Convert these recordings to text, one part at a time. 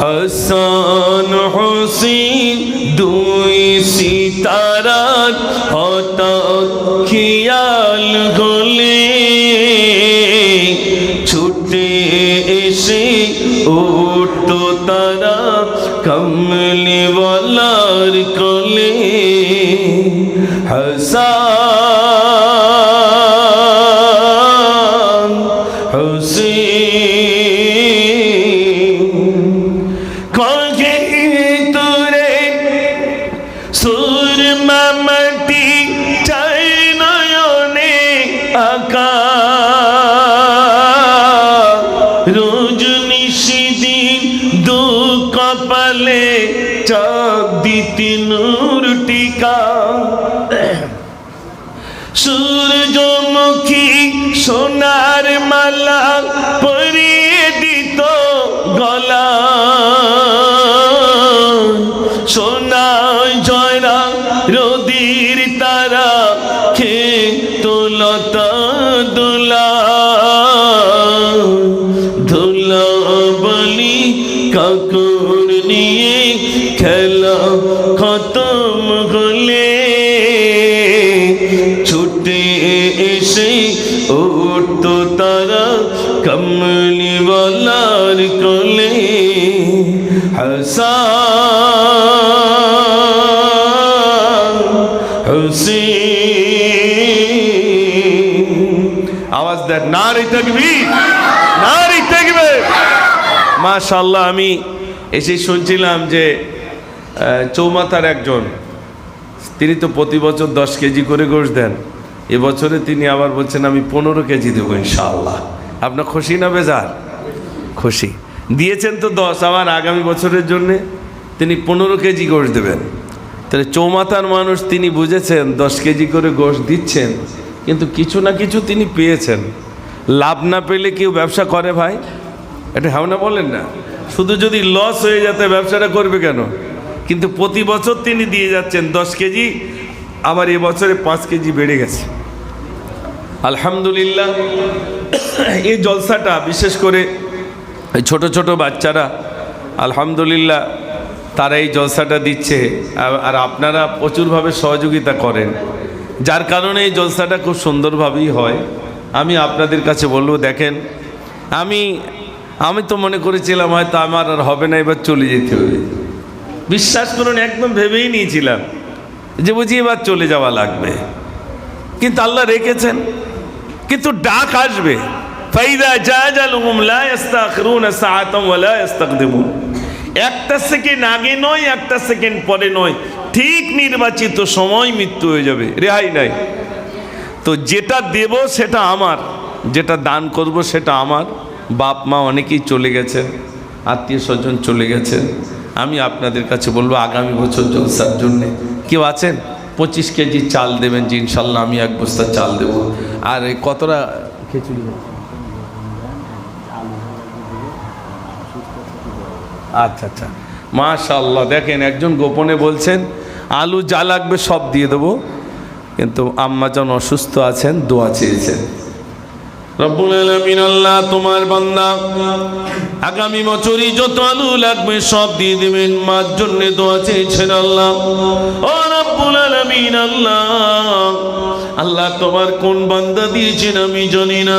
হাসান হোসেন দুই সিতারার হঠাৎ খেয়াল হলে ছুটে এসে উঠত তারা কমলিওয়ালার কোলে। কপালে চাপ দিতি নূর টিকা সূর্যমুখী সোনার মালা পরিয়ে দিত গলা। সোনা জয়রা রদির তারা খে তোলতা দুলা। ধুলা কমলিওয়ালার কোলে হাসান হুসেন আওয়াজ দেন নারী থাকবি নারী থাকবে মাশাল্লাহ আমি এসে শুনছিলাম যে চৌমাথার একজন, তিনি তো প্রতি বছর দশ কেজি করে গোশ দেন। এবছরে তিনি আবার বলছেন, আমি পনেরো কেজি দেবো ইনশাআল্লাহ। আপনার খুশি না বেজার? খুশি। দিয়েছেন তো দশ, আবার আগামী বছরের জন্যে তিনি পনেরো কেজি গোশ দেবেন। তাহলে চৌমাথার মানুষ তিনি বুঝেছেন, দশ কেজি করে গোশ দিচ্ছেন, কিন্তু কিছু না কিছু তিনি পেয়েছেন। লাভ না পেলে কেউ ব্যবসা করে ভাই? এটা হ্যাঁ না বলেন না। শুধু যদি লস হয়ে যেতে ব্যবসাটা করবে কেন? কিন্তু প্রতি বছর তিনি দিয়ে যাচ্ছেন, দশ কেজি, আবার এবছরে পাঁচ কেজি বেড়ে গেছে। আলহামদুলিল্লাহ, এই জলসাটা বিশেষ করে ছোট ছোট বাচ্চারা আলহামদুলিল্লাহ তারা এই জলসাটা দিচ্ছে আর আপনারা প্রচুরভাবে সহযোগিতা করেন। যার কারণে এই জলসাটা খুব সুন্দরভাবেই হয়। আমি আপনাদের কাছে বলব, দেখেন, আমি আমি তো মনে করেছিলাম হয়তো আমার আর হবে না, এবার চলে যেতে হবে। বিশ্বাস করুন, একদম ভেবেই নিয়েছিলাম যে বুঝি এবার চলে যাওয়া লাগবে। কিন্তু আল্লাহ রেখেছেন। কিন্তু ডাক আসবে। ফাইদা সাআতাম ওয়া লা একটা সেকেন্ড আগে নয়, একটা সেকেন্ড পরে নয়। ঠিক নির্বাচিত সময় মৃত্যু হয়ে যাবে, রেহাই নাই। তো যেটা দেব সেটা আমার, যেটা দান করব সেটা আমার। বাপ মা অনেকেই চলে গেছেন, আত্মীয় স্বজন চলে গেছেন। আমি আপনাদের কাছে বলব, আগামী বছর জলসার জন্যে। কেউ আছেন? পঁচিশ কেজি চাল দেবেন যে ইনশাল্লাহ আমি এক বস্তা চাল দেব। আর কতটা খিচুড়ি? আচ্ছা আচ্ছা। মাশাল্লাহ দেখেন একজন গোপনে বলছেন, আলু যা লাগবে সব দিয়ে দেবো। কিন্তু আম্মাজন অসুস্থ আছেন, দোয়া চেয়েছেন। তোমার বান্দা, আগামী বছরই যত আলু লাগবে সব দিয়ে দেবেন। মার জন্য দোয়া চেয়েছেন আল্লাহ। ও আল্লাহ আল্লাহ তোমার কোন বান্দা দিয়েছেন আমি জানি না।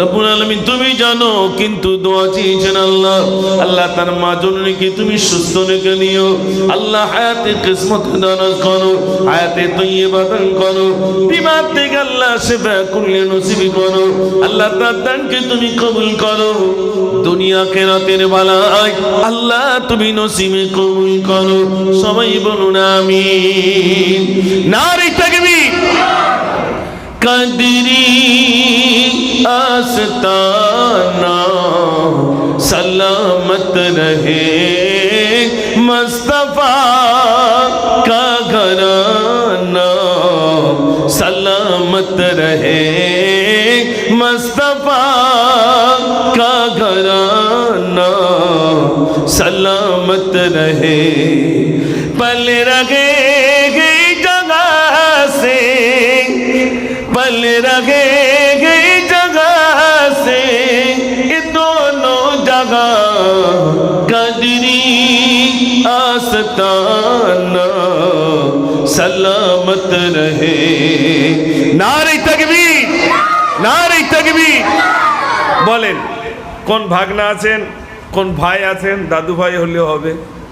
রব্বুল আলামিন, তুমি জানো, কিন্তু দোয়া চেয়েছেন আল্লাহ। আল্লাহ তার মা জননীকে তুমি সুস্থ রেখে নিও। আল্লাহ হায়াতে কিসমত দান করো, হায়াতে তৈয়বা দান করো। বিমার থেকে আল্লাহ সেবা করলে নসিব করো। আল্লাহ তার দানকে তুমি কবুল করো। দুনিয়া কেরাতের বালায় আল্লাহ তুমি নসিবে কবুল করো। সবাই বলুন আমি নারী থাকবি قدری آستانہ سلامت رہے۔ مصطفیٰ کا گھرانہ سلامت رہے۔ مصطفیٰ کا گھرانہ سلامت رہے۔ پل رہے۔ पल रगे जगह से ये दोनों जगह कदरी आस्ताना सलामत रहे नारे तकबीर নারী তকবীর বলেন কোন ভাগনা আছেন কোন ভাই আছেন দাদু ভাই হলেও হবে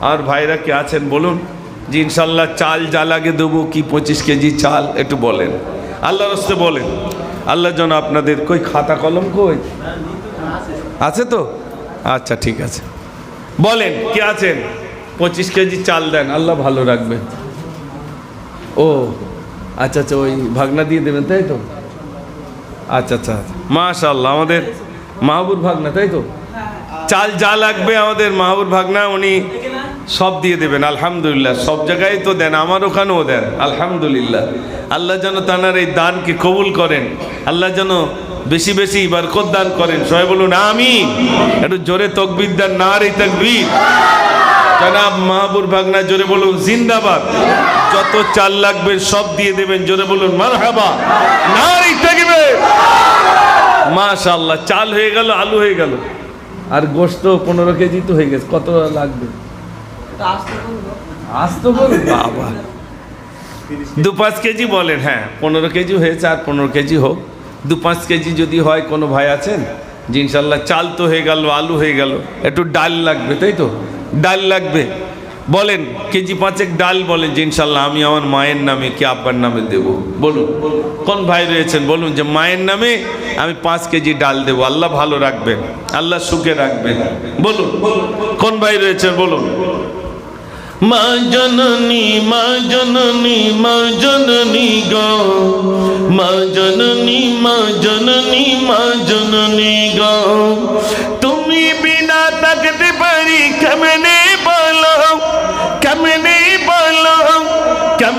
আর ভাইরা কে আছেন বলুন যে ইনশাল্লাহ চাল যা লাগে দেবো কি পঁচিশ কেজি চাল একটু বলেন আল্লাহ রস্তে বলেন, আল্লাহ যেন আপনাদের কই খাতা কলম কই? আছে তো? আচ্ছা ঠিক আছে। বলেন, কে আছেন? পঁচিশ কেজি চাল দেন, আল্লাহ ভালো রাখবেন ও আচ্ছা আচ্ছা ওই ভাগনা দিয়ে দেবেন, তাই তো? আচ্ছা আচ্ছা মাশাল্লাহ আমাদের মাহবুর ভাগনা, তাই তো? চাল যা লাগবে আমাদের মাহবুর ভাগনা, উনি সব দিয়ে দেবেন, আলহামদুলিল্লাহ। সব জায়গায় তো দেন, আমার ওখানেও দেন, আলহামদুলিল্লাহ। আল্লাহ যেন তানার এই দানকে কবুল করেন, আল্লাহ যেন বেশি বেশি বারকত দান করেন। সবাই বলুন আমি একটু জোরে তকবির দেন না রে তকবির। জনাব মাহবুর ভাগনা, জোরে বলুন, জিন্দাবাদ। যত চাল লাগবে সব দিয়ে দেবেন, জোরে বলুন, মারহাবা। নারী থাকবে মাশাল্লাহ চাল হয়ে গেল, আলু হয়ে গেল। আর গোস্ত পনেরো কেজি তো হয়ে গেছে, কত লাগবে? আসতো দু পাঁচ কেজি বলেন হ্যাঁ পনেরো কেজি হয়েছে আর পনেরো কেজি হোক। দু পাঁচ কেজি যদি হয়, কোনো ভাই আছেন? যে চাল তো হয়ে গেল, আলু হয়ে গেল, একটু ডাল লাগবে, তাই তো? ডাল লাগবে। বলেন, কেজি পাঁচেক ডাল বলেন যে আমি আমার মায়ের নামে কি আব্বার নামে দেব। বলুন, কোন ভাই রয়েছেন? বলুন যে মায়ের নামে আমি পাঁচ কেজি ডাল দেবো। আল্লাহ ভালো রাখবেন, আল্লাহ সুখে রাখবেন। বলুন, কোন ভাই রয়েছেন? বলুন। মা জননী মা জননী মা জননী গো মা জননী মা জননী মা জননী গো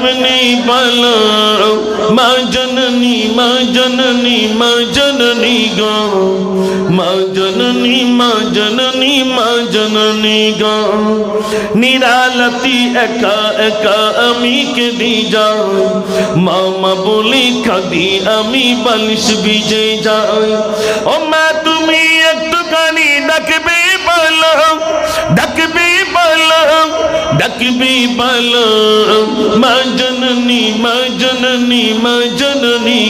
কেমনে বলো মা জননী মা জননী মা জননী গো মা জননী মা জননী মা জননী গো নিরালতি একা একা আমি কেঁদে যাই মামা বলে কাঁদি আমি বালিশ ভিজে যাই ও মা তুমি একটুখানি ডাকবে বলো ডাকবে বলো মা জননী মা জননী মা জননী